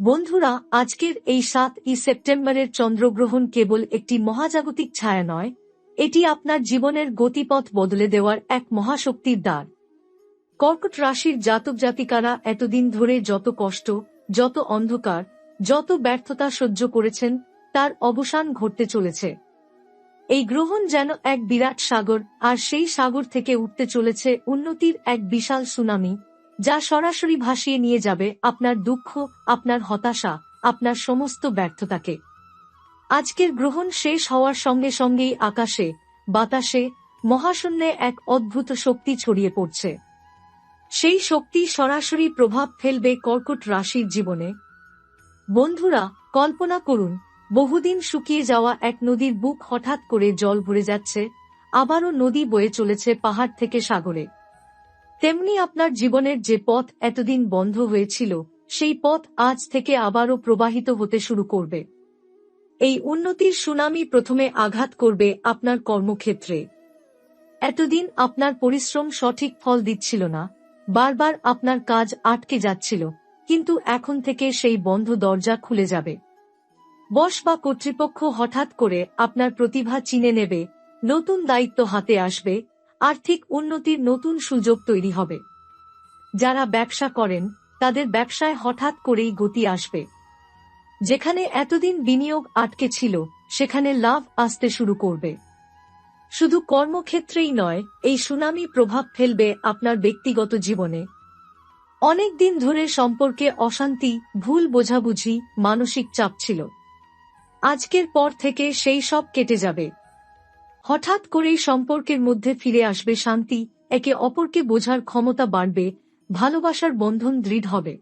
বন্ধুরা, আজকের এই সাত ই সেপ্টেম্বরের চন্দ্রগ্রহণ কেবল একটি মহাজাগতিক ছায়া নয়, এটি আপনার জীবনের গতিপথ বদলে দেওয়ার এক মহাশক্তির দ্বার। কর্কট রাশির জাতক জাতিকারা এতদিন ধরে যত কষ্ট, যত অন্ধকার, যত ব্যর্থতা সহ্য করেছেন, তার অবসান ঘটতে চলেছে। এই গ্রহণ যেন এক বিরাট সাগর, আর সেই সাগর থেকে উঠতে চলেছে উন্নতির এক বিশাল সুনামি যা সরাসরি ভাসিয়ে নিয়ে যাবে আপনার দুঃখ, আপনার হতাশা, আপনার সমস্ত ব্যর্থতাকে। আজকের গ্রহণ শেষ হওয়ার সঙ্গে সঙ্গেই আকাশে, বাতাসে, মহাশূন্যে এক অদ্ভুত শক্তি ছড়িয়ে পড়ছে। সেই শক্তি সরাসরি প্রভাব ফেলবে কর্কট রাশির জীবনে। বন্ধুরা, কল্পনা করুন, বহুদিন শুকিয়ে যাওয়া এক নদীর বুক হঠাৎ করে জল ভরে যাচ্ছে, আবারও নদী বয়ে চলেছে পাহাড় থেকে সাগরে। তেমনি আপনার জীবনের যে পথ এতদিন বন্ধ হয়েছিল, সেই পথ আজ থেকে আবারও প্রবাহিত হতে শুরু করবে। এই উন্নতির সুনামি প্রথমে আঘাত করবে আপনার কর্মক্ষেত্রে। এতদিন আপনার পরিশ্রম সঠিক ফল দিচ্ছিল না, বারবার আপনার কাজ আটকে যাচ্ছিল, কিন্তু এখন থেকে সেই বন্ধ দরজা খুলে যাবে। বস বা কর্তৃপক্ষ হঠাৎ করে আপনার প্রতিভা চিনে নেবে, নতুন দায়িত্ব হাতে আসবে আর্থিক উন্নতির নতুন সুযোগ তৈরি হবে। যারা ব্যবসা করেন, তাদের ব্যবসায় হঠাৎ করেই গতি আসবে। যেখানে এতদিন বিনিয়োগ আটকে ছিল, সেখানে লাভ আসতে শুরু করবে। শুধু কর্মক্ষেত্রেই নয়, এই সুনামি প্রভাব ফেলবে আপনার ব্যক্তিগত জীবনে। অনেক দিন ধরে সম্পর্কে অশান্তি, ভুল বোঝাবুঝি, মানসিক চাপ ছিল। আজকের পর থেকে সেই সব কেটে যাবে। হঠাৎ করেই সম্পর্কের মধ্যে ফিরে আসবে শান্তি, একে অপরকে বোঝার ক্ষমতা বাড়বে, ভালোবাসার বন্ধন দৃঢ় হবে।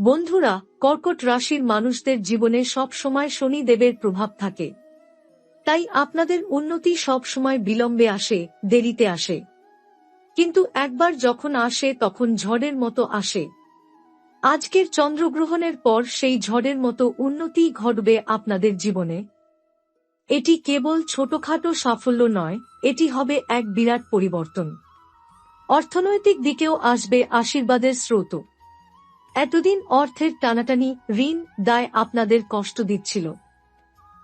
বন্ধুরা, কর্কট রাশির মানুষদের জীবনে সব সময় শনি দেবের প্রভাব থাকে। তাই আপনাদের উন্নতি সব সময় বিলম্বে আসে, দেরিতে আসে। কিন্তু একবার যখন আসে, তখন ঝড়ের মতো আসে। আজকের চন্দ্রগ্রহণের পর সেই ঝড়ের মতো উন্নতি ঘটবে আপনাদের জীবনে। এটি কেবল ছোটখাটো সাফল্য নয়, এটি হবে এক বিরাট পরিবর্তন। অর্থনৈতিক দিকেও আসবে আশীর্বাদের স্রোত। এতদিন অর্থের টানাটানি, ঋণ, দায় আপনাদের কষ্ট দিচ্ছিল।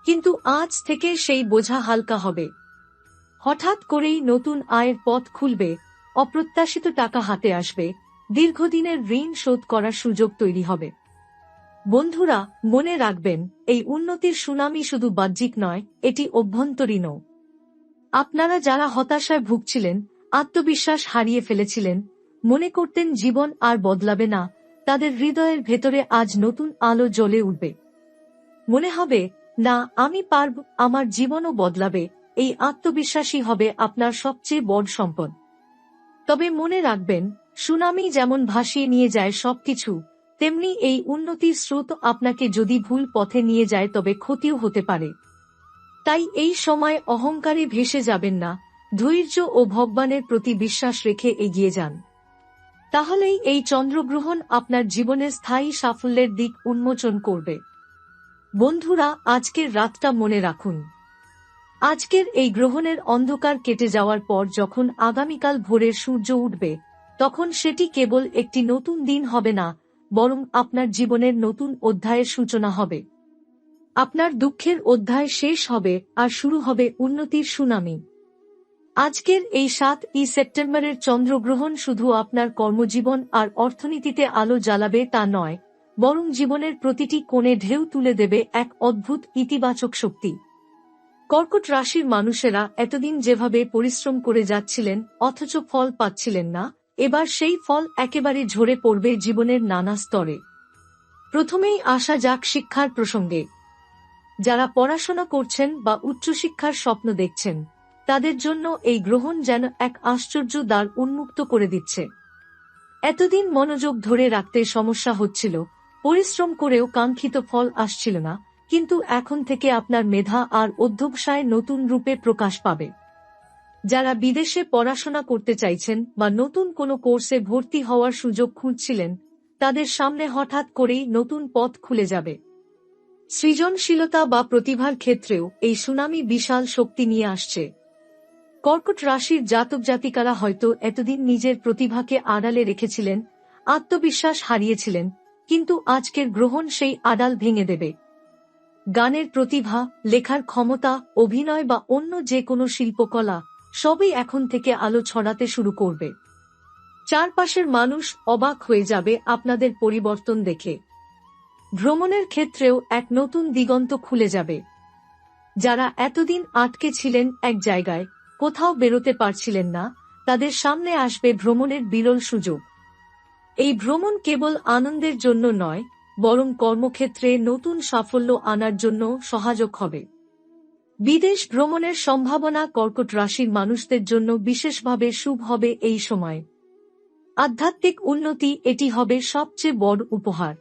কিন্তু আজ থেকে সেই বোঝা হালকা হবে। হঠাৎ করেই নতুন আয়ের পথ খুলবে, অপ্রত্যাশিত টাকা হাতে আসবে, দীর্ঘদিনের ঋণ শোধ করার সুযোগ তৈরি হবে। বন্ধুরা, মনে রাখবেন, এই উন্নতির সুনামি শুধু বাহ্যিক নয়, এটি অভ্যন্তরীণও। আপনারা যারা হতাশায় ভুগছিলেন, আত্মবিশ্বাস হারিয়ে ফেলেছিলেন, মনে করতেন জীবন আর বদলাবে না, তাদের হৃদয়ের ভেতরে আজ নতুন আলো জ্বলে উঠবে। মনে হবে, না, আমি পারব, আমার জীবনও বদলাবে, এই আত্মবিশ্বাসী হবে আপনার সবচেয়ে বড় সম্পদ। তবে মনে রাখবেন, সুনামি যেমন ভাসিয়ে নিয়ে যায় সবকিছু তেমনি এই উন্নতির স্রোত আপনাকে যদি ভুল পথে নিয়ে যায় তবে ক্ষতিও হতে পারে। তাই এই সময় অহংকারে ভেসে যাবেন না, ধৈর্য ও ভগবানের প্রতি বিশ্বাস রেখে এগিয়ে যান। তাহলেই এই চন্দ্রগ্রহণ আপনার জীবনে স্থায়ী সাফল্যের দিক উন্মোচন করবে। বন্ধুরা, আজকের রাতটা মনে রাখুন। আজকের এই গ্রহণের অন্ধকার কেটে যাওয়ার পর যখন আগামীকাল ভোরের সূর্য উঠবে, তখন সেটি কেবল একটি নতুন দিন হবে না বরং আপনার জীবনের নতুন অধ্যায়ের সূচনা হবে। আপনার দুঃখের অধ্যায় শেষ হবে আর শুরু হবে উন্নতির সুনামি। আজকের এই সাত ই সেপ্টেম্বরের চন্দ্রগ্রহণ শুধু আপনার কর্মজীবন আর অর্থনীতিতে আলো জ্বালাবে তা নয়, বরং জীবনের প্রতিটি কোণে ঢেউ তুলে দেবে এক অদ্ভুত ইতিবাচক শক্তি। কর্কট রাশির মানুষেরা এতদিন যেভাবে পরিশ্রম করে যাচ্ছিলেন, অথচ ফল পাচ্ছিলেন না এবার সেই ফল একেবারে ঝরে পড়বে জীবনের নানা স্তরে। প্রথমেই আসা যাক শিক্ষার প্রসঙ্গে। যারা পড়াশোনা করছেন বা উচ্চশিক্ষার স্বপ্ন দেখছেন, তাদের জন্য এই গ্রহণ যেন এক আশ্চর্য দ্বার উন্মুক্ত করে দিচ্ছে। এতদিন মনোযোগ ধরে রাখতে সমস্যা হচ্ছিল, পরিশ্রম করেও কাঙ্ক্ষিত ফল আসছিল না, কিন্তু এখন থেকে আপনার মেধা আর অধ্যবসায় নতুন রূপে প্রকাশ পাবে। যারা বিদেশে পড়াশোনা করতে চাইছেন বা নতুন কোনো কোর্সে ভর্তি হওয়ার সুযোগ খুঁজছিলেন, তাদের সামনে হঠাৎ করেই নতুন পথ খুলে যাবে। সৃজনশীলতা বা প্রতিভার ক্ষেত্রেও এই সুনামি বিশাল শক্তি নিয়ে আসছে। কর্কট রাশির জাতক জাতিকারা হয়তো এতদিন নিজের প্রতিভাকে আড়ালে রেখেছিলেন, আত্মবিশ্বাস হারিয়েছিলেন, কিন্তু আজকের গ্রহণ সেই আড়াল ভেঙে দেবে। গানের প্রতিভা, লেখার ক্ষমতা, অভিনয় বা অন্য যে কোনো শিল্পকলা সবই এখন থেকে আলো ছড়াতে শুরু করবে। চারপাশের মানুষ অবাক হয়ে যাবে আপনাদের পরিবর্তন দেখে। ভ্রমণের ক্ষেত্রেও এক নতুন দিগন্ত খুলে যাবে। যারা এতদিন আটকে ছিলেন এক জায়গায়, কোথাও বেরোতে পারছিলেন না, তাদের সামনে আসবে ভ্রমণের বিরল সুযোগ। এই ভ্রমণ কেবল আনন্দের জন্য নয়, বরং কর্মক্ষেত্রে নতুন সাফল্য আনার জন্য সহায়ক হবে। বিদেশ ভ্রমণের সম্ভাবনা কর্কট রাশির মানুষদের জন্য বিশেষভাবে শুভ হবে এই সময়। আধ্যাত্মিক উন্নতি এটি হবে সবচেয়ে বড় উপহার।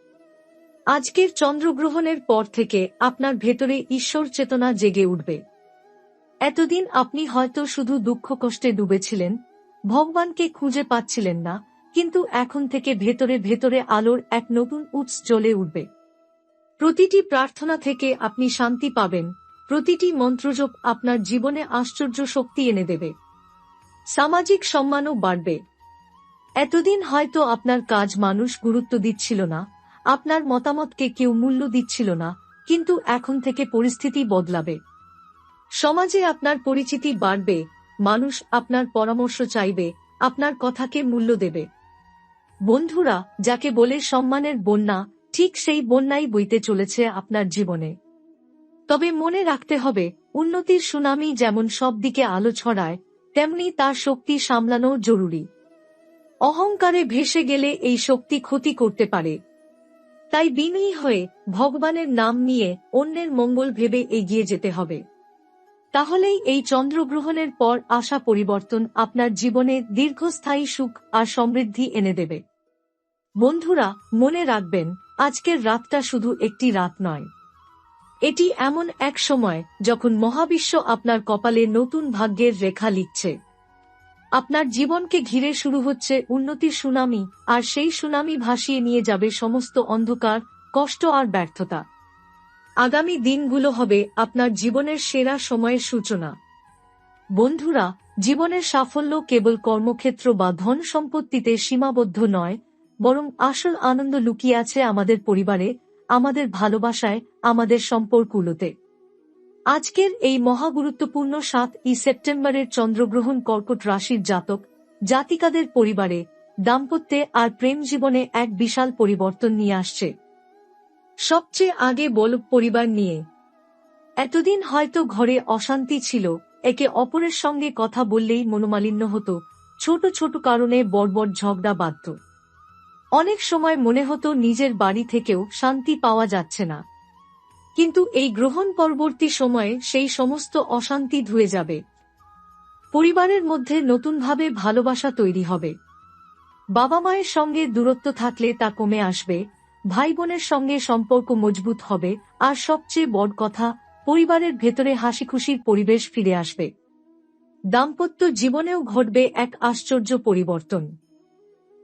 আজকের চন্দ্রগ্রহণের পর থেকে আপনার ভেতরে ঈশ্বর চেতনা জেগে উঠবে। এতদিন আপনি হয়তো শুধু দুঃখ কষ্টে ডুবেছিলেন, ভগবানকে খুঁজে পাচ্ছিলেন না, কিন্তু এখন থেকে ভেতরে ভেতরে আলোর এক নতুন উৎস জ্বলে উঠবে। প্রতিটি প্রার্থনা থেকে আপনি শান্তি পাবেন প্রতিটি মন্ত্রজপ আপনার জীবনে আশ্চর্য শক্তি এনে দেবে। সামাজিক সম্মানও বাড়বে। এতদিন হয়তো আপনার কাজ মানুষ গুরুত্ব দিচ্ছিল না, আপনার মতামতকে কেউ মূল্য দিচ্ছিল না, কিন্তু এখন থেকে পরিস্থিতি বদলাবে। সমাজে আপনার পরিচিতি বাড়বে, মানুষ আপনার পরামর্শ চাইবে, আপনার কথাকে মূল্য দেবে। বন্ধুরা, যাকে বলে সম্মানের বন্যা, ঠিক সেই বন্যাই বইতে চলেছে আপনার জীবনে। তবে মনে রাখতে হবে, উন্নতির সুনামি যেমন সব দিকে আলো ছড়ায়, তেমনি তার শক্তি সামলানো জরুরি। অহংকারে ভেসে গেলে এই শক্তি ক্ষতি করতে পারে। তাই বিনয়ী হয়ে ভগবানের নাম নিয়ে অন্যের মঙ্গল ভেবে এগিয়ে যেতে হবে। তাহলেই এই চন্দ্রগ্রহণের পর আসা পরিবর্তন আপনার জীবনে দীর্ঘস্থায়ী সুখ আর সমৃদ্ধি এনে দেবে। বন্ধুরা, মনে রাখবেন, আজকের রাতটা শুধু একটি রাত নয়। এটি এমন এক সময় যখন মহাবিশ্ব আপনার কপালে নতুন ভাগ্যের রেখা লিখছে। আপনার জীবনকে ঘিরে শুরু হচ্ছে উন্নতির সুনামি, আর সেই সুনামি ভাসিয়ে নিয়ে যাবে সমস্ত অন্ধকার, কষ্ট আর ব্যর্থতা। আগামী দিনগুলো হবে আপনার জীবনের সেরা সময়ের সূচনা। বন্ধুরা, জীবনের সাফল্য কেবল কর্মক্ষেত্র বা ধন সম্পত্তিতে সীমাবদ্ধ নয়, বরং আসল আনন্দ লুকিয়ে আছে আমাদের পরিবারে আমাদের ভালোবাসায়, আমাদের সম্পর্কগুলোতে। আজকের এই মহাগুরুত্বপূর্ণ সাত ই সেপ্টেম্বরের চন্দ্রগ্রহণ কর্কট রাশির জাতক, জাতিকাদের পরিবারে দাম্পত্যে আর প্রেম জীবনে এক বিশাল পরিবর্তন নিয়ে আসছে। সবচেয়ে আগে বল পরিবার নিয়ে। এতদিন হয়তো ঘরে অশান্তি ছিল, একে অপরের সঙ্গে কথা বললেই মনোমালিন্য হতো, ছোট ছোট কারণে বড় ঝগড়া বাধ্য অনেক সময় মনে হতো নিজের বাড়ি থেকেও শান্তি পাওয়া যাচ্ছে না। কিন্তু এই গ্রহণ পরবর্তী সময়ে সেই সমস্ত অশান্তি ধুয়ে যাবে। পরিবারের মধ্যে নতুনভাবে ভালোবাসা তৈরি হবে। বাবা মায়ের সঙ্গে দূরত্ব থাকলে তা কমে আসবে, ভাই বোনের সঙ্গে সম্পর্ক মজবুত হবে, আর সবচেয়ে বড় কথা, পরিবারের ভেতরে হাসি খুশির পরিবেশ ফিরে আসবে। দাম্পত্য জীবনেও ঘটবে এক আশ্চর্য পরিবর্তন।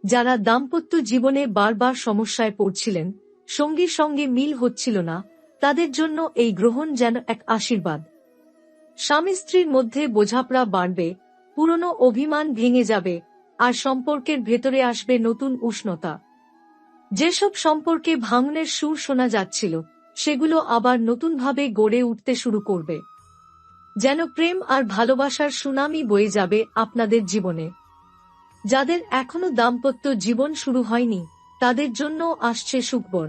যারা দাম্পত্য জীবনে বারবার সমস্যায় পড়ছিলেন সঙ্গীর সঙ্গে মিল হচ্ছিল না, তাদের জন্য এই গ্রহণ যেন এক আশীর্বাদ। স্বামী স্ত্রীর মধ্যে বোঝাপড়া বাড়বে, পুরনো অভিমান ভেঙে যাবে, আর সম্পর্কের ভেতরে আসবে নতুন উষ্ণতা। যেসব সম্পর্কে ভাঙনের সুর শোনা যাচ্ছিল, সেগুলো আবার নতুনভাবে গড়ে উঠতে শুরু করবে। যেন প্রেম আর ভালোবাসার সুনামি বয়ে যাবে আপনাদের জীবনে। যাদের এখনও দাম্পত্য জীবন শুরু হয়নি, তাদের জন্য আসছে সুখবর।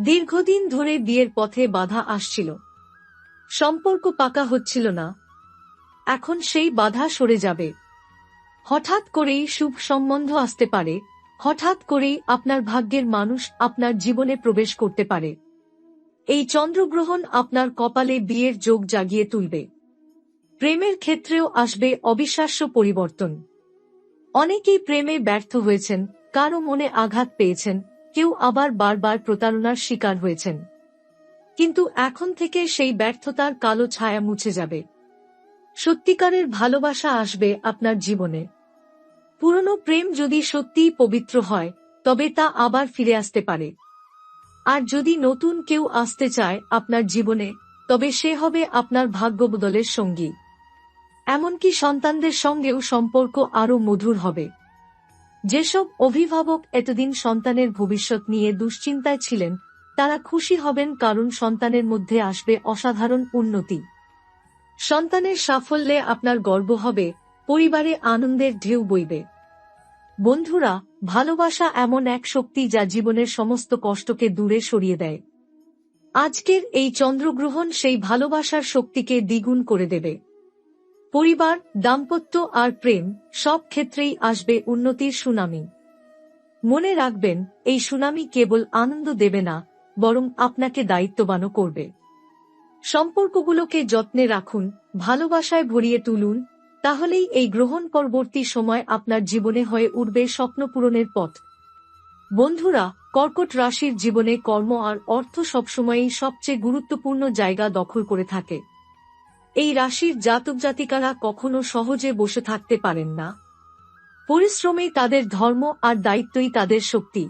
দীর্ঘদিন ধরে বিয়ের পথে বাধা আসছিল। সম্পর্ক পাকা হচ্ছিল না। এখন সেই বাধা সরে যাবে। হঠাৎ করেই শুভ সম্বন্ধ আসতে পারে, হঠাৎ করেই আপনার ভাগ্যের মানুষ আপনার জীবনে প্রবেশ করতে পারে। এই চন্দ্রগ্রহণ আপনার কপালে বিয়ের যোগ জাগিয়ে তুলবে। প্রেমের ক্ষেত্রেও আসবে অবিশ্বাস্য পরিবর্তন। অনেকেই প্রেমে ব্যর্থ হয়েছেন কারও মনে আঘাত পেয়েছেন, কেউ আবার বারবার প্রতারণার শিকার হয়েছেন। কিন্তু এখন থেকে সেই ব্যর্থতার কালো ছায়া মুছে যাবে। সত্যিকারের ভালোবাসা আসবে আপনার জীবনে। পুরনো প্রেম যদি সত্যিই পবিত্র হয়, তবে তা আবার ফিরে আসতে পারে। আর যদি নতুন কেউ আসতে চায় আপনার জীবনে, তবে সে হবে আপনার ভাগ্য বদলের সঙ্গী। এমনকি সন্তানদের সঙ্গেও সম্পর্ক আরও মধুর হবে। যেসব অভিভাবক এতদিন সন্তানের ভবিষ্যৎ নিয়ে দুশ্চিন্তায় ছিলেন, তারা খুশি হবেন কারণ সন্তানের মধ্যে আসবে অসাধারণ উন্নতি। সন্তানের সাফল্যে আপনার গর্ব হবে, পরিবারে আনন্দের ঢেউ বইবে। বন্ধুরা, ভালোবাসা এমন এক শক্তি যা জীবনের সমস্ত কষ্টকে দূরে সরিয়ে দেয়। আজকের এই চন্দ্রগ্রহণ সেই ভালোবাসার শক্তিকে দ্বিগুণ করে দেবে। পরিবার, দাম্পত্য আর প্রেম সব ক্ষেত্রেই আসবে উন্নতির সুনামি। মনে রাখবেন, এই সুনামি কেবল আনন্দ দেবে না, বরং আপনাকে দায়িত্ববানও করবে। সম্পর্কগুলোকে যত্নে রাখুন, ভালোবাসায় ভরিয়ে তুলুন, তাহলেই এই গ্রহণ পরবর্তী সময় আপনার জীবনে হয়ে উঠবে স্বপ্ন পূরণের পথ। বন্ধুরা, কর্কট রাশির জীবনে কর্ম আর অর্থ সবসময়ই সবচেয়ে গুরুত্বপূর্ণ জায়গা দখল করে থাকে। এই রাশির জাতক জাতিকারা কখনো সহজে বসে থাকতে পারেন না। পরিশ্রমেই তাদের ধর্ম আর দায়িত্বই তাদের শক্তি।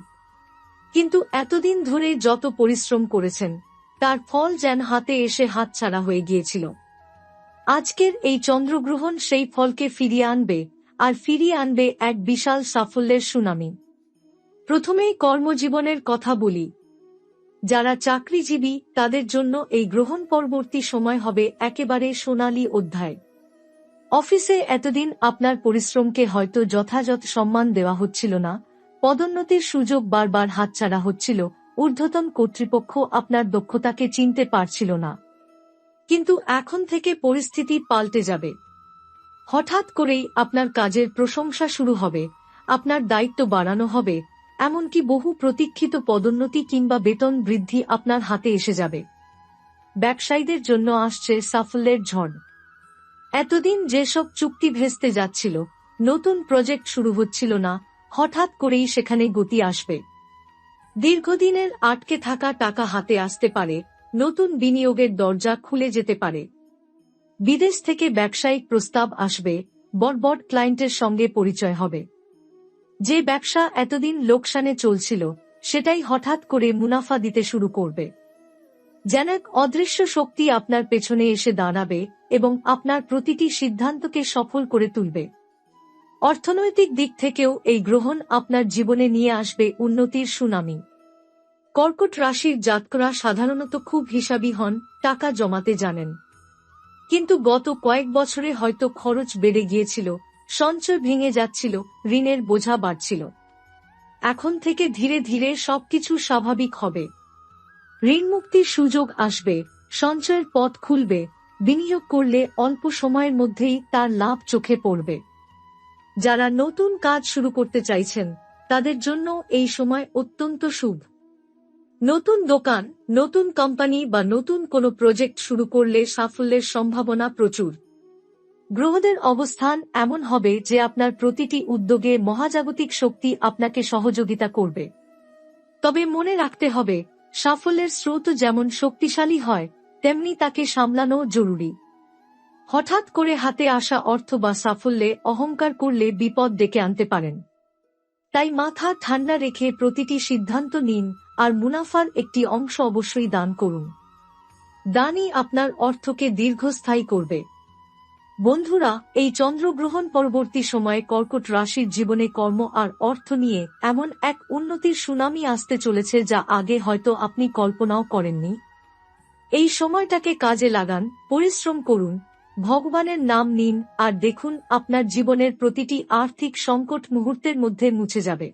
কিন্তু এতদিন ধরে যত পরিশ্রম করেছেন, তার ফল যেন হাতে এসে হাতছাড়া হয়ে গিয়েছিল। আজকের এই চন্দ্রগ্রহণ সেই ফলকে ফিরিয়ে আনবে আর ফিরিয়ে আনবে এক বিশাল সাফল্যের সুনামি। প্রথমেই কর্মজীবনের কথা বলি যারা চাকরিজীবী, তাদের জন্য এই গ্রহণ পরবর্তী সময় হবে একেবারে সোনালী অধ্যায়। অফিসে এতদিন আপনার পরিশ্রমকে হয়তো যথাযথ সম্মান দেওয়া হচ্ছিল না, পদোন্নতির সুযোগ বারবার হাতছাড়া হচ্ছিল, ঊর্ধ্বতন কর্তৃপক্ষ আপনার দক্ষতাকে চিনতে পারছিল না। কিন্তু এখন থেকে পরিস্থিতি পাল্টে যাবে। হঠাৎ করেই আপনার কাজের প্রশংসা শুরু হবে, আপনার দায়িত্ব বাড়ানো হবে এমনকি বহু প্রতীক্ষিত পদোন্নতি কিংবা বেতন বৃদ্ধি আপনার হাতে এসে যাবে। ব্যবসায়ীদের জন্য আসছে সাফল্যের ঝড়। এতদিন যেসব চুক্তি ভেস্তে যাচ্ছিল, নতুন প্রজেক্ট শুরু হচ্ছিল না, হঠাৎ করেই সেখানে গতি আসবে। দীর্ঘদিনের আটকে থাকা টাকা হাতে আসতে পারে, নতুন বিনিয়োগের দরজা খুলে যেতে পারে। বিদেশ থেকে ব্যবসায়িক প্রস্তাব আসবে, বড় ক্লায়েন্টের সঙ্গে পরিচয় হবে। যে ব্যবসা এতদিন লোকসানে চলছিল, সেটাই হঠাৎ করে মুনাফা দিতে শুরু করবে। যেন এক অদৃশ্য শক্তি আপনার পেছনে এসে দাঁড়াবে এবং আপনার প্রতিটি সিদ্ধান্তকে সফল করে তুলবে। অর্থনৈতিক দিক থেকেও এই গ্রহণ আপনার জীবনে নিয়ে আসবে উন্নতির সুনামি। কর্কট রাশির জাতকরা সাধারণত খুব হিসাবি হন, টাকা জমাতে জানেন। কিন্তু গত কয়েক বছরে হয়তো খরচ বেড়ে গিয়েছিল সঞ্চয় ভেঙে যাচ্ছিল, ঋণের বোঝা বাড়ছিল। এখন থেকে ধীরে ধীরে সবকিছু স্বাভাবিক হবে। ঋণ মুক্তির সুযোগ আসবে, সঞ্চয়ের পথ খুলবে, বিনিয়োগ করলে অল্প সময়ের মধ্যেই তার লাভ চোখে পড়বে। যারা নতুন কাজ শুরু করতে চাইছেন, তাদের জন্য এই সময় অত্যন্ত শুভ। নতুন দোকান, নতুন কোম্পানি বা নতুন কোনো প্রজেক্ট শুরু করলে সাফল্যের সম্ভাবনা প্রচুর। গ্রহদের অবস্থান এমন হবে যে আপনার প্রতিটি উদ্যোগে মহাজাগতিক শক্তি আপনাকে সহযোগিতা করবে। তবে মনে রাখতে হবে, সাফল্যের স্রোত যেমন শক্তিশালী হয়, তেমনি তাকে সামলানো জরুরি। হঠাৎ করে হাতে আসা অর্থ বা সাফল্যে অহংকার করলে বিপদ ডেকে আনতে পারেন। তাই মাথা ঠান্ডা রেখে প্রতিটি সিদ্ধান্ত নিন আর মুনাফার একটি অংশ অবশ্যই দান করুন। দানই আপনার অর্থকে দীর্ঘস্থায়ী করবে। বন্ধুরা, এই চন্দ্রগ্রহণ পরবর্তী সময়ে কর্কট রাশির জীবনে কর্ম আর অর্থ নিয়ে এমন এক উন্নতির সুনামি আসতে চলেছে যা আগে হয়তো আপনি কল্পনাও করেননি। এই সময়টাকে কাজে লাগান, পরিশ্রম করুন, ভগবানের নাম নিন আর দেখুন আপনার জীবনের প্রতিটি আর্থিক সংকট মুহূর্তের মধ্যে মুছে যাবে।